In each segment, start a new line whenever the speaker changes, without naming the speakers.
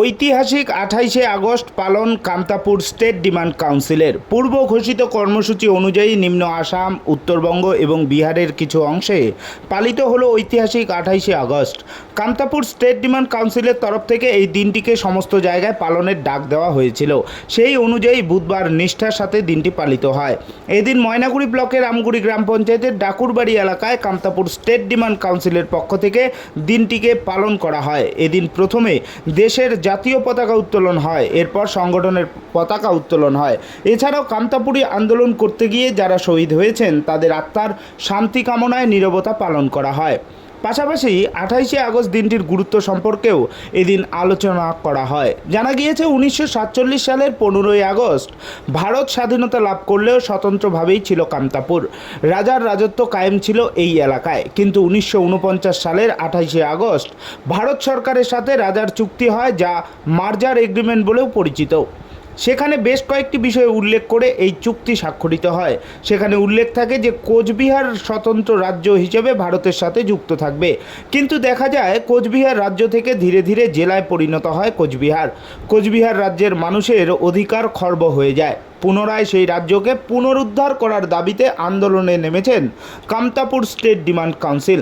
ঐতিহাসিক আঠাইশে আগস্ট পালন কামতাপুর স্টেট ডিমান্ড কাউন্সিলের পূর্ব ঘোষিত কর্মসূচি অনুযায়ী নিম্ন আসাম, উত্তরবঙ্গ এবং বিহারের কিছু অংশে পালিত হলো ঐতিহাসিক আঠাইশে আগস্ট। কামতাপুর স্টেট ডিমান্ড কাউন্সিলের তরফ থেকে এই দিনটিকে সমস্ত জায়গায় পালনের ডাক দেওয়া হয়েছিল। সেই অনুযায়ী বুধবার নিষ্ঠার সাথে দিনটি পালিত হয়। এদিন ময়নাগুড়ি ব্লকের আমগুড়ি গ্রাম পঞ্চায়েতের ডাকুরবাড়ি এলাকায় কামতাপুর স্টেট ডিমান্ড কাউন্সিলের পক্ষ থেকে দিনটিকে পালন করা হয়। এদিন প্রথমে দেশের জাতীয় পতাকা উত্তোলন হয়। এরপর সংগঠনের পতাকা উত্তোলন হয়। এছাড়াও কামতাপুরি আন্দোলন করতে গিয়ে যারা শহীদ হয়েছেন, তাদের আত্মার শান্তি কামনায় নীরবতা পালন করা হয়। পাশাপাশি আঠাইশে আগস্ট দিনটির গুরুত্ব সম্পর্কেও এদিন আলোচনা করা হয়। জানা গিয়েছে, উনিশশো সাতচল্লিশ সালের পনেরোই আগস্ট ভারত স্বাধীনতা লাভ করলেও স্বতন্ত্রভাবেই ছিল কামতাপুর। রাজার রাজত্ব কায়েম ছিল এই এলাকায়। কিন্তু উনিশশো উনপঞ্চাশ সালের আঠাইশে আগস্ট ভারত সরকারের সাথে রাজার চুক্তি হয়, যা মার্জার এগ্রিমেন্ট বলেও পরিচিত। সেখানে বেশ কয়েকটি বিষয়ে উল্লেখ করে এই চুক্তি স্বাক্ষরিত হয়। সেখানে উল্লেখ থাকে যে, কোচবিহার স্বতন্ত্র রাজ্য হিসেবে ভারতের সাথে যুক্ত থাকবে। কিন্তু দেখা যায়, কোচবিহার রাজ্য থেকে ধীরে ধীরে জেলায় পরিণত হয় কোচবিহার। কোচবিহার রাজ্যের মানুষের অধিকার খর্ব হয়ে যায়। পুনরায় সেই রাজ্যকে পুনরুদ্ধার করার দাবিতে আন্দোলনে নেমেছেন Kamtapur state demand council.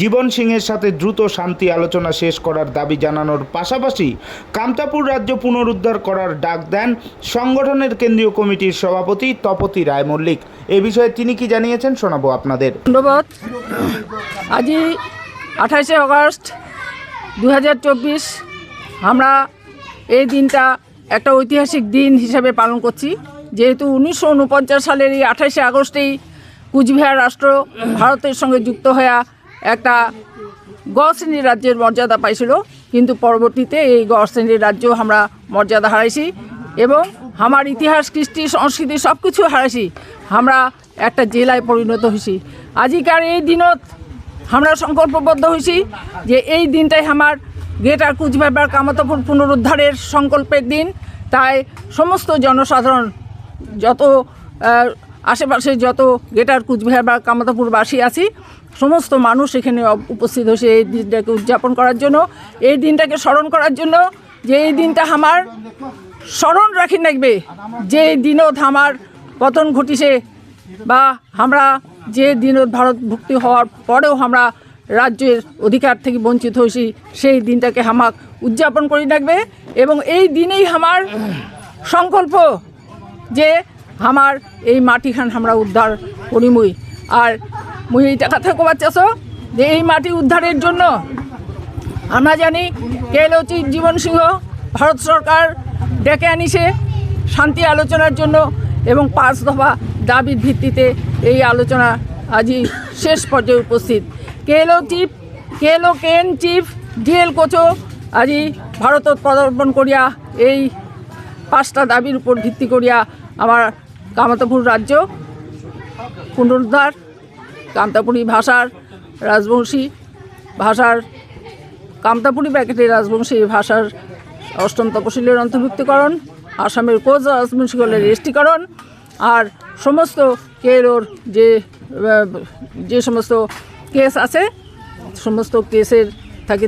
Jiban সিংহের সাথে দ্রুত শান্তি আলোচনা শেষ করার দাবি জানানোর পাশাপাশি কামতাপুর রাজ্য পুনরুদ্ধার করার ডাক দেন সংগঠনের কেন্দ্রীয় কমিটির সভাপতি তপতি রায় মল্লিক। এ বিষয়ে তিনি কি জানিয়েছেন শোনাবো আপনাদের।
ধন্যবাদ। আজি আঠাশে আগস্ট দু আমরা এই দিনটা একটা ঐতিহাসিক দিন হিসাবে পালন করছি। যেহেতু উনিশশো উনপঞ্চাশ সালের এই আঠাশে আগস্টেই কুচবিহার রাষ্ট্র ভারতের সঙ্গে যুক্ত হয়ে একটা গ শ্রেণির রাজ্যের মর্যাদা পাইছিল। কিন্তু পরবর্তীতে এই গ শ্রেণির রাজ্য আমরা মর্যাদা হারাইছি এবং আমার ইতিহাস, কৃষ্টি, সংস্কৃতি সব কিছু হারাইছি। আমরা একটা জেলায় পরিণত হয়েছি। আজিকার এই দিনত আমরা সংকল্পবদ্ধ হয়েছি যে এই দিনটাই আমার গ্রেটার কুচবিহার কামতাপুর পুনরুদ্ধারের সংকল্পের দিন। তাই সমস্ত জনসাধারণ যত আশেপাশে যত গেটার কুচবিহার বা কামতাপুরবাসী আছি, সমস্ত মানুষ এখানে উপস্থিত হয়েছে এই দিনটাকে উদযাপন করার জন্য। এই দিনটাকে স্মরণ করার জন্য যে এই দিনটা আমার স্মরণ রাখি লাগবে যে দিনত আমার পতন ঘটিছে বা আমরা যে দিনত ভারত ভুক্তি হওয়ার পরেও আমরা রাজ্যের অধিকার থেকে বঞ্চিত হয়েছি, সেই দিনটাকে আমাক উদযাপন করি রাখবে এবং এই দিনেই আমার সংকল্প যে আমার এই মাটিখান আমরা উদ্ধার করিমই আর মুই এইটা কথা কবার চাষ যে এই মাটি উদ্ধারের জন্য আমরা জানি কেলচি জীবন সিংহ ভারত সরকার ডেকে আনিছে শান্তি আলোচনার জন্য এবং পাঁচ দফা দাবির ভিত্তিতে এই আলোচনা আজই শেষ পর্যায়ে উপস্থিত। KLO chief KLO KN chief DL কোচো আজি ভারতত পদার্পণ করিয়া এই পাঁচটা দাবির উপর ভিত্তি করিয়া আমার কামতাপুর রাজ্য পুনরুদ্ধার কামতাপুরি ভাষার রাজবংশী ভাষার, কামতাপুরি ব্যাকেটে রাজবংশী ভাষার অষ্টম তপশিলের অন্তর্ভুক্তিকরণ, আসামের কোচ রাজবংশীগুলোর রেজিস্ট্রিকরণ আর সমস্ত কেলোর যে যে সমস্ত কেস আছে, সমস্ত কেসের থাকে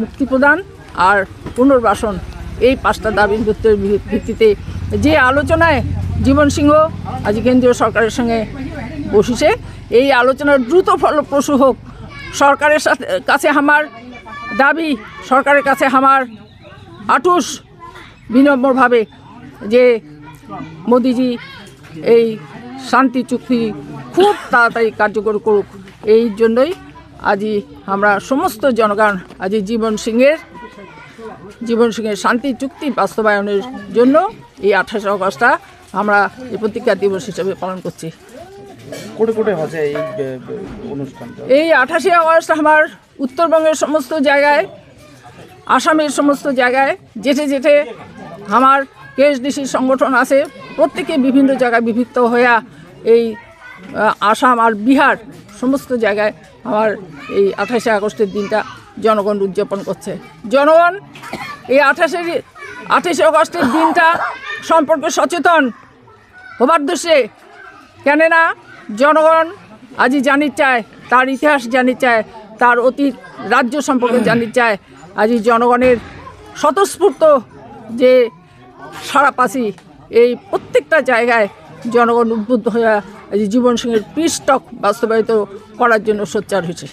মুক্তি প্রদান আর পুনর্বাসন এই পাঁচটা দাবির ভিত্তির ভিত্তিতে যে আলোচনায় জীবন সিংহ আজ কেন্দ্রীয় সরকারের সঙ্গে বসেছে, এই আলোচনার দ্রুত ফলপ্রসূ হোক, সরকারের সাথে কাছে আমার দাবি, সরকারের কাছে আমার আটুস বিনম্রভাবে যে মোদিজি এই শান্তি চুক্তি খুব তাড়াতাড়ি কার্যকর করুক, এই জন্যই আজই আমরা সমস্ত জনগণ আজই জীবন সিংয়ের জীবন সিংয়ের শান্তি চুক্তি বাস্তবায়নের জন্য এই আঠাশে অগস্টটা আমরা এই প্রতিজ্ঞা দিবস হিসেবে পালন করছি।
কোটে কোটে হচ্ছে এই অনুষ্ঠানটা?
এই আঠাশে আগস্ট আমার উত্তরবঙ্গের সমস্ত জায়গায় আসামের সমস্ত জায়গায় যেটে যেটে আমার কেএসডিসির সংগঠন আছে প্রত্যেকে বিভিন্ন জায়গায় বিভক্ত হইয়া এই আসাম আর বিহার সমস্ত জায়গায় আমার এই আঠাশে আগস্টের দিনটা জনগণ উদযাপন করছে। জনগণ, এই আঠাশে আঠাশে আগস্টের দিনটা সম্পর্কে সচেতন হবার দোষে কেননা জনগণ আজই জানিতে চায়, তার ইতিহাস জানিতে চায়, তার অতীত রাজ্য সম্পর্কে জানিতে চায় আজই জনগণের স্বতঃস্ফূর্ত যে সারা পাশি এই প্রত্যেকটা জায়গায় জনগণ উদ্বুদ্ধ হয়ে জীবন সিংহের পৃষ্ঠক বাস্তবায়িত করার জন্য সোচ্চার হয়েছে।